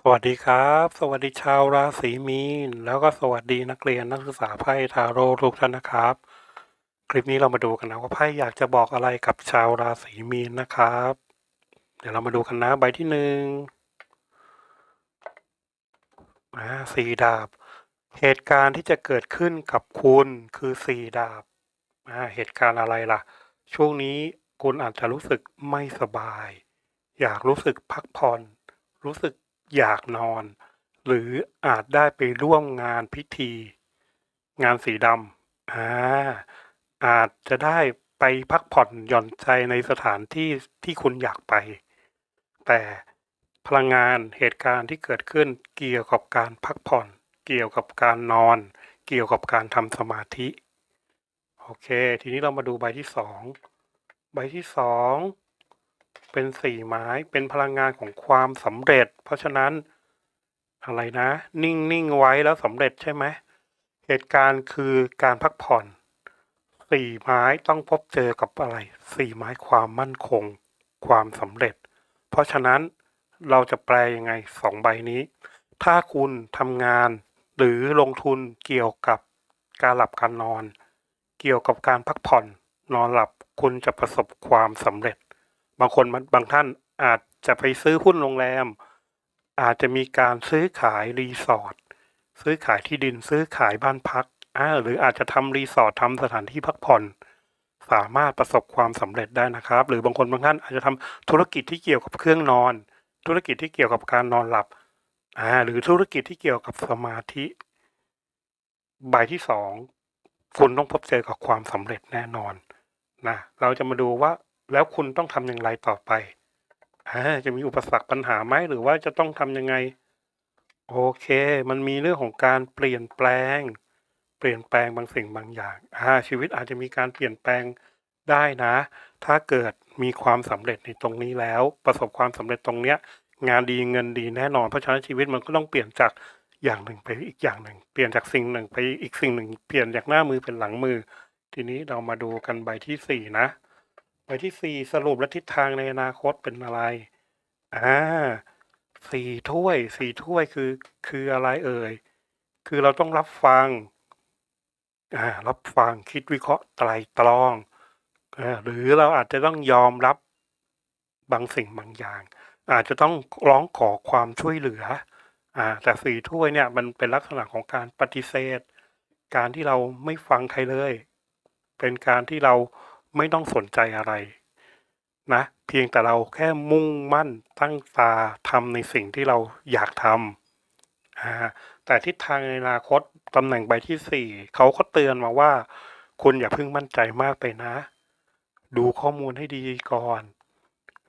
สวัสดีครับ สวัสดีชาวราศีมีน แล้วก็สวัสดีนักเรียนนักศึกษาไพ่ทาโร่ทุกท่านนะครับ คลิปนี้เรามาดูกันนะว่าไพ่อยากจะบอกอะไรกับชาวราศีมีนนะครับ เดี๋ยวเรามาดูกันนะใบที่หนึ่งอ่าสี่ดาบ เหตุการณ์ที่จะเกิดขึ้นกับคุณคือสี่ดาบอ่าเหตุการณ์อะไรล่ะ ช่วงนี้คุณอาจจะรู้สึกไม่สบาย อยากรู้สึกพักผ่อนรู้สึก อยากนอน หรืออาจได้ไปร่วมงานพิธี งานสีดำอ่าอาจจะได้ไปพักผ่อนหย่อนใจในสถานที่ที่คุณอยากไป แต่พลังงานเหตุการณ์ที่เกิดขึ้นเกี่ยวกับการพักผ่อน เกี่ยวกับการนอน เกี่ยวกับการทำสมาธิ โอเค ทีนี้เรามาดูใบที่สอง ใบที่สอง เป็นสี่ไม้เป็นพลังงานของความสำเร็จ เพราะฉะนั้นอะไรนะ นิ่งนิ่งไว้แล้วสำเร็จใช่ไหมเหตุการณ์คือการพักผ่อนสี่ไม้ต้องพบเจอกับอะไรสี่ไม้ความมั่นคง ความสำเร็จ เพราะฉะนั้นเราจะแปลยังไงสองใบนี้ ถ้าคุณทำงาน หรือลงทุนเกี่ยวกับการหลับการนอน เกี่ยวกับการพักผ่อนนอนหลับคุณจะประสบความสำเร็จ บางคนบางท่านอาจจะไปซื้อหุ้นโรงแรม อาจจะมีการซื้อขายรีสอร์ทซื้อขายที่ดินซื้อขายบ้านพักอ่าหรืออาจจะทำรีสอร์ททำสถานที่พักผ่อน สามารถประสบความสำเร็จได้นะครับ หรือบางคนบางท่านอาจจะทำธุรกิจที่เกี่ยวกับเครื่องนอน ธุรกิจที่เกี่ยวกับการนอนหลับอ่าหรือธุรกิจที่เกี่ยวกับสมาธิ ใบที่สองคุณต้องพบเจอกับความสำเร็จแน่นอนนะเราจะมาดูว่า แล้วคุณต้องทำอย่างไรต่อไปจะมีอุปสรรคปัญหาไหมหรือว่าจะต้องทำยังไง โอเค มันมีเรื่องของการเปลี่ยนแปลง เปลี่ยนแปลงบางสิ่งบางอย่างาชีวิตอาจจะมีการเปลี่ยนแปลงได้นะ ถ้าเกิดมีความสำเร็จในตรงนี้แล้ว ประสบความสำเร็จตรงเนี้ย งานดีเงินดีแน่นอนเพราะฉะนั้นชีวิตมันก็ต้องเปลี่ยนจากอย่างหนึ่งไปอีกอย่างหนึ่ง เปลี่ยนจากสิ่งหนึ่งไปอีกสิ่งหนึ่ง เปลี่ยนจากหน้ามือเป็นหลังมือ ทีนี้เรามาดูกันใบที่สี่นะ ใบที่สี่สรุปและทิศทางในอนาคตเป็นอะไร อ่าสี่ถ้วยสี่ถ้วยคือ คืออะไรเอ่ย คือเราต้องรับฟัง อ่า รับฟังคิดวิเคราะห์ไตรตรองอ่าหรือเราอาจจะต้องยอมรับบางสิ่งบางอย่าง อาจจะต้องร้องขอความช่วยเหลือ อ่า แต่สี่ถ้วยเนี่ยมันเป็นลักษณะของการปฏิเสธ การที่เราไม่ฟังใครเลย เป็นการที่เรา ไม่ต้องสนใจอะไร นะ เพียงแต่เราแค่มุ่งมั่นตั้งตาทำในสิ่งที่เราอยากทำแต่ทิศทางในอนาคตตำแหน่งใบที่สี่เขาก็เตือนมาว่า คุณอย่าเพิ่งมั่นใจมากไปนะ ดูข้อมูลให้ดีก่อน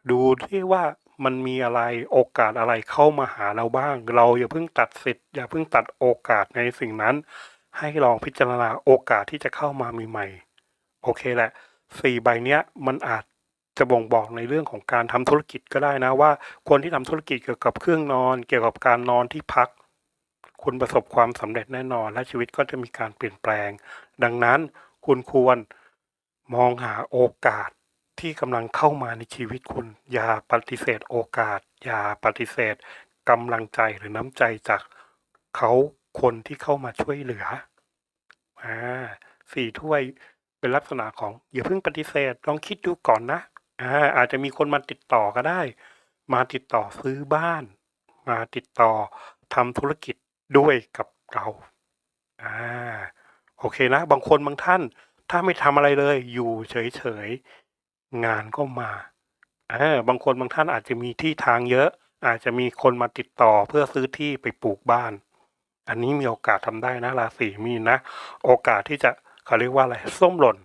ดูที่ว่ามันมีอะไรโอกาสอะไรเข้ามาหาเราบ้าง เราอย่าเพิ่งตัดสิทธิ์อย่าเพิ่งตัดโอกาสในสิ่งนั้น ให้ลองพิจารณาโอกาสที่จะเข้ามาใหม่ๆโอเคแหละ สี่ใบเนี้ยมันอาจจะบ่งบอกในเรื่องของการทำธุรกิจก็ได้นะว่า คนที่ทำธุรกิจเกี่ยวกับเครื่องนอน เกี่ยวกับการนอนที่พัก คุณประสบความสำเร็จแน่นอน และชีวิตก็จะมีการเปลี่ยนแปลง ดังนั้นคุณควรมองหาโอกาสที่กำลังเข้ามาในชีวิตคุณ อย่าปฏิเสธโอกาส อย่าปฏิเสธกำลังใจหรือน้ำใจจากเขาคนที่เข้ามาช่วยเหลืออ่าสี่ถ้วย เป็นลักษณะของอย่าเพิ่งปฏิเสธลองคิดดูก่อนนะอ่าอาจจะมีคนมาติดต่อก็ได้ มาติดต่อซื้อบ้าน มาติดต่อทำธุรกิจด้วยกับเราอ่าโอเคนะ บางคนบางท่าน ถ้าไม่ทำอะไรเลย อยู่เฉยๆงานก็มาออบางคนบางท่านอาจจะมีที่ทางเยอะ อาจจะมีคนมาติดต่อเพื่อซื้อที่ไปปลูกบ้าน อันนี้มีโอกาสทำได้นะราศีมีนนะ โอกาสที่จะ เขาเรียกว่าอะไรส้มหล่น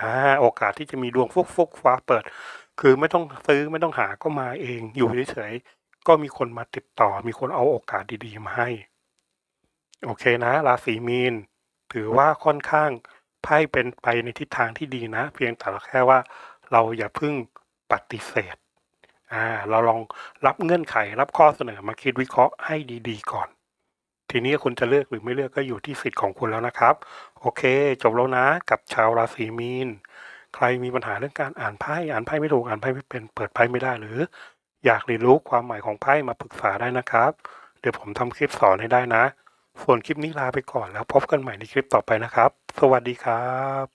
อ่าโอกาสที่จะมีดวงฟุกฟุกฟ้าเปิด คือไม่ต้องซื้อไม่ต้องหาก็มาเอง อยู่เฉยๆก็มีคนมาติดต่อ มีคนเอาโอกาสดีๆมาให้ โอเคนะ ราศีมีน ถือว่าค่อนข้างไพ่เป็นไปในทิศทางที่ดีนะ เพียงแต่แค่ว่า เราอย่าพิ่งปฏิเสธอ่าเราลองรับเงื่อนไขรับข้อเสนอมาคิดวิเคราะห์ให้ดี ๆ ก่อน ทีนี้คุณจะเลือกหรือไม่เลือกก็อยู่ที่สิทธิ์ของคุณแล้วนะครับ โอเค จบแล้วนะ กับชาวราศีมีน ใครมีปัญหาเรื่องการอ่านไพ่อ่านไพ่ไม่ถูกอ่านไพ่ไม่เป็นเปิดไพ่ไม่ได้หรือ อยากเรียนรู้ความหมายของไพ่มาปรึกษาได้นะครับ เดี๋ยวผมทำคลิปสอนให้ได้นะ ส่วนคลิปนี้ลาไปก่อนแล้วพบกันใหม่ในคลิปต่อไปนะครับ สวัสดีครับ